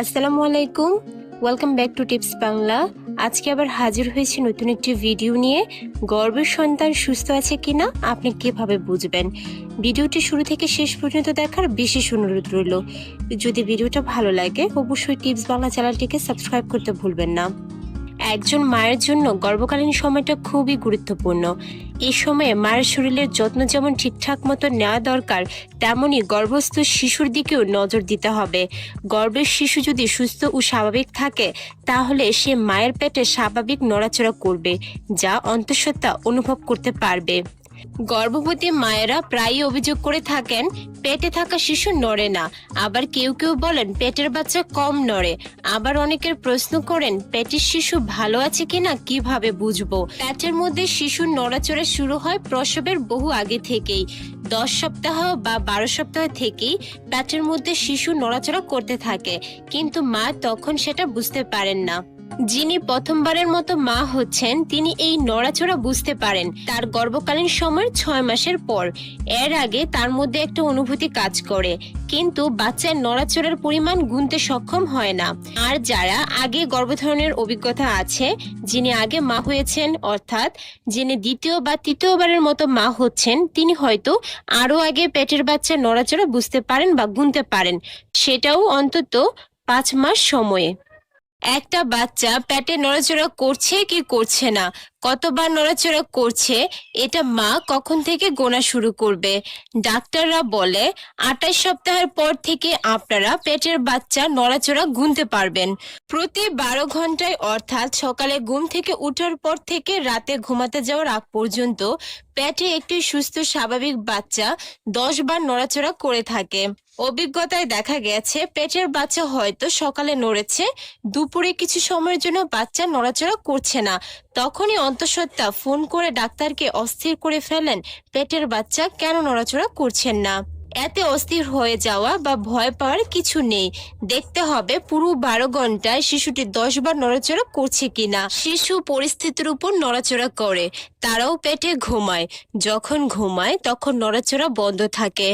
আসসালামু আলাইকুম। Welcome back to tips Bangla আজকে আবার হাজির হয়েছে নতুন একটি ভিডিও নিয়ে। গর্বের সন্তান সুস্থ আছে কিনা আপনি কীভাবে বুঝবেন? ভিডিওটি শুরু থেকে শেষ পর্যন্ত দেখার বিশেষ অনুরোধ রইল। যদি ভিডিওটা ভালো লাগে, অবশ্যই টিপস বাংলা চ্যানেলটিকে সাবস্ক্রাইব করতে ভুলবেন না। একজন মায়ের জন্য গর্ভকালীন সময়টা খুবই গুরুত্বপূর্ণ। এই সময়ে মায়ের শরীরের যত্ন যেমন ঠিকঠাক মতো নেওয়া দরকার তেমনই গর্ভস্থ শিশুর দিকেও নজর দিতে হবে। গর্ভের শিশু যদি সুস্থ ও স্বাভাবিক থাকে, তাহলে সে মায়ের পেটে স্বাভাবিক নড়াচড়া করবে, যা অন্তঃসত্ত্বা অনুভব করতে পারবে। গর্ভবতী মায়েরা প্রায়ই অভিযোগ করে থাকেন, পেটে থাকা শিশু নড়ে না। আবার কেউ কেউ বলেন, পেটের বাচ্চা কম নড়ে। আবার অনেকের প্রশ্ন করেন, পেটের শিশু ভালো আছে কিনা, কীভাবে বুঝব? পেটের মধ্যে শিশুর নড়াচড়া শুরু হয় প্রসবের বহু আগে থেকেই। দশ সপ্তাহ বা বারো সপ্তাহ থেকেই পেটের মধ্যে শিশু নড়াচড়া করতে থাকে। কিন্তু মা তখন সেটা বুঝতে পারেন না। যিনি প্রথমবারের মতো মা হচ্ছেন, তিনি এই নড়াচড়া বুঝতে পারেন তার গর্ভকালীন সময়ের ছয় মাসের পর। এর আগে তার মধ্যে একটা অনুভূতি কাজ করে, কিন্তু বাচ্চার নড়াচড়ার পরিমাণ গুনতে সক্ষম হয় না। আর যারা আগে গর্ভধারণের অভিজ্ঞতা আছে, যিনি আগে মা হয়েছেন, অর্থাৎ যিনি দ্বিতীয় বা তৃতীয়বারের মতো মা হচ্ছেন, তিনি হয়তো আরও আগে পেটের বাচ্চার নড়াচড়া বুঝতে পারেন বা গুনতে পারেন। সেটাও অন্তত পাঁচ মাস সময়ে। একটা বাচ্চা প্যাটে নড়াচড়া করছে কি করছে না। কতবার নড়াচড়া করছে, এটা মা কখন থেকে গোনা শুরু করবে? ডাক্তাররা বলে, আঠাশ সপ্তাহের পর থেকে আপনারা পেটের বাচ্চা নড়াচড়া গুনতে পারবেন। প্রতি বারো ঘন্টায় অর্থাৎ সকালে ঘুম থেকে উঠার পর থেকে রাতে ঘুমাতে যাওয়ার আগ পর্যন্ত পেটে একটি সুস্থ স্বাভাবিক বাচ্চা দশ বার নড়াচড়া করে থাকে। অভিজ্ঞতায় দেখা গেছে, পেটের বাচ্চা হয়তো সকালে নড়েছে, দুপুরে কিছু সময়ের জন্য বাচ্চা নড়াচড়া করছে না। তখনই অন্তঃসত্ত্বা ফোন করে ডাক্তারকে অস্থির করে ফেলেন। পেটের বাচ্চা কেন নড়াচড়া করছেন না? এতে অস্থির হয়ে যাওয়া বা ভয় পাওয়ার কিছু নেই। দেখতে হবে পুরো বারো ঘন্টায় শিশুটি দশ বার নড়াচড়া করছে কিনা। শিশু পরিস্থিতির উপর নড়াচড়া করে। তারাও পেটে ঘুমায়। যখন ঘুমায়, তখন নড়াচড়া বন্ধ থাকে।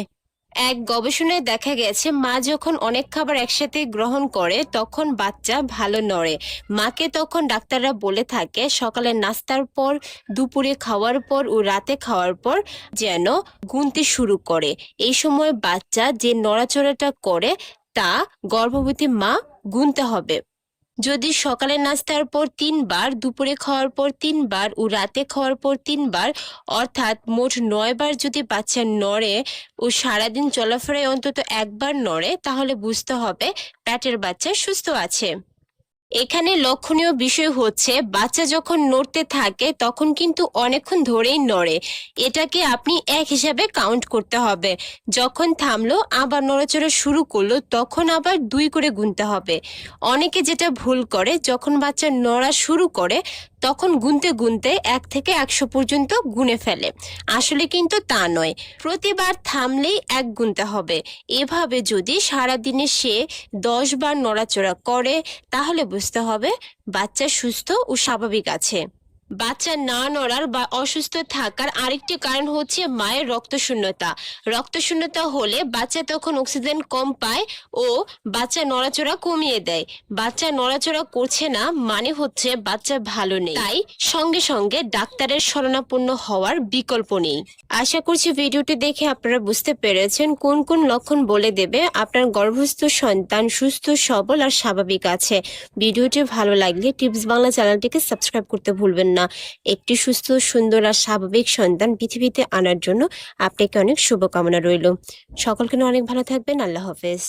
এক গবেষণায় দেখা গেছে, মা যখন অনেক খাবার একসাথে গ্রহণ করে, তখন বাচ্চা ভালো নড়ে। মাকে তখন ডাক্তাররা বলে থাকে, সকালে নাস্তার পর, দুপুরে খাওয়ার পর ও রাতে খাওয়ার পর যেন গুনতে শুরু করে। এই সময় বাচ্চা যে নড়াচড়াটা করে, তা গর্ভবতী মা গুনতে হবে। যদি সকালে নাস্তার পর তিনবার, দুপুরে খাওয়ার পর তিনবার ও রাতে খাওয়ার পর তিনবার, অর্থাৎ মোট নয়বার যদি বাচ্চা নড়ে ও সারাদিন চলাফেরায় অন্তত একবার নড়ে, তাহলে বুঝতে হবে প্যাটের বাচ্চা সুস্থ আছে। এখানে লক্ষণীয় বিষয় হচ্ছে, বাচ্চা যখন নড়তে থাকে, তখন কিন্তু অনেকক্ষণ ধরেই নড়ে। এটাকে আপনি এক হিসাবে কাউন্ট করতে হবে। যখন থামলো, আবার নড়াচড়া শুরু করল, তখন আবার দুই করে গুনতে হবে। অনেকে যেটা ভুল করে, যখন বাচ্চা নড়া শুরু করে, তখন গুনতে গুনতে এক থেকে একশো পর্যন্ত গুনে ফেলে। আসলে কিন্তু তা নয়। প্রতিবার থামলেই এক গুনতে হবে। এভাবে যদি সারাদিনে সে দশ বার নড়াচড়া করে, তাহলে বুঝতে হবে। বাচ্চা সুস্থ ও স্বাভাবিক আছে। বাচ্চা না নড়ার বা অসুস্থ থাকার আরেকটি কারণ হচ্ছে মায়ের রক্তশূন্যতা। রক্তশূন্যতা হলে বাচ্চা তখন অক্সিজেন কম পায় ও বাচ্চা নড়াচড়া কমিয়ে দেয়। বাচ্চা নড়াচড়া করছে না মানে হচ্ছে বাচ্চা ভালো নেই। তাই সঙ্গে সঙ্গে ডাক্তারের শরণাপন্ন হওয়ার বিকল্প নেই। আশা করছি ভিডিওটি দেখে আপনারা বুঝতে পেরেছেন কোন কোন লক্ষণ বলে দেবে আপনার গর্ভস্থ সন্তান সুস্থ, সবল আর স্বাভাবিক আছে। ভিডিওটি ভালো লাগলে টিপস বাংলা চ্যানেলটিকে সাবস্ক্রাইব করতে ভুলবেন না। একটি সুস্থ, সুন্দর আর স্বাভাবিক সন্তান পৃথিবীতে আনার জন্য আপনাকে অনেক শুভকামনা রইল। সকলকে অনেক ভালো থাকবেন। আল্লাহ হাফেজ।